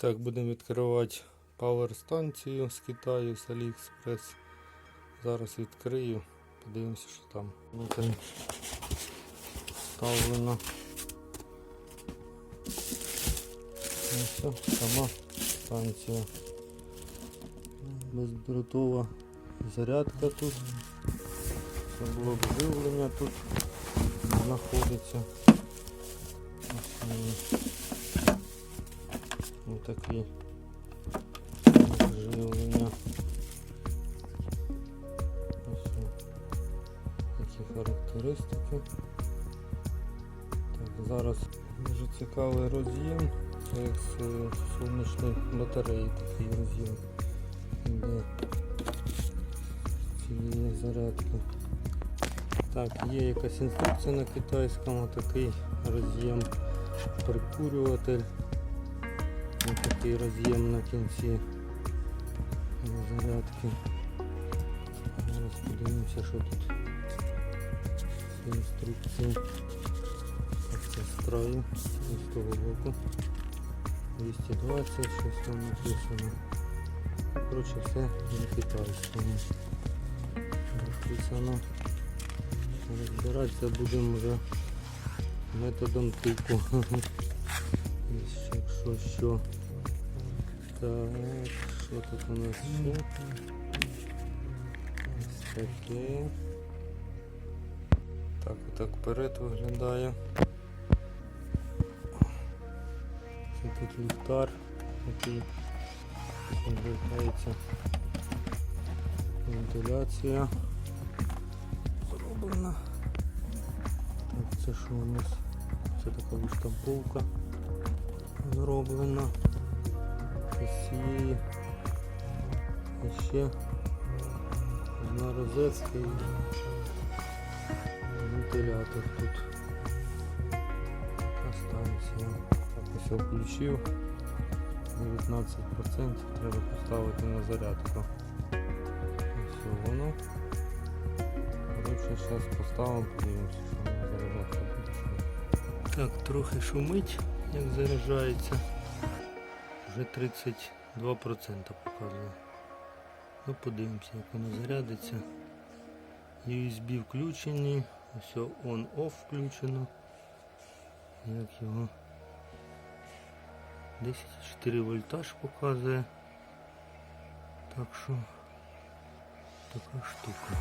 так, будемо відкривати пауер станцію з Китаю, з Aliexpress. Зараз відкрию, подивимося, що там. Внутрі вставлено. Ну сама станція. Бездротова зарядка тут. Це блок живлення тут знаходиться. Такий живлення. Ось такі характеристики. Так, зараз дуже цікавий роз'єм. Як сонячної батареї такий роз'єм. Де цієї зарядки. Так, є якась інструкція на китайському, такий роз'єм прикурюватель. Такий роз'єм на кінці зарядки. Зараз подивимося, що тут з інструкції. Це з того боку. 220, щось там написано. Коротше, все на китайському написано. Розбиратися будемо вже методом тику. Якщо що. Так, що тут у нас ще? Ось таке. Так, отак вперед виглядає. Це тут ліхтар, який вмикається. Вентиляція зроблена. Так, це що у нас? Це така виштамповка зроблена. Цієї і ще одна розетка і вентилятор тут. Така станція. Так, ось я включив. 19% треба поставити на зарядку. Ось воно. Коротше, зараз поставимо, подивимося, що воно заряджатися буде. Так, трохи шумить, як заряджається. Вже 32% показує. Ну, подивимося, як воно зарядиться. USB включені, все on-off включено. Як його 10,4 вольтаж показує. Так що така штука.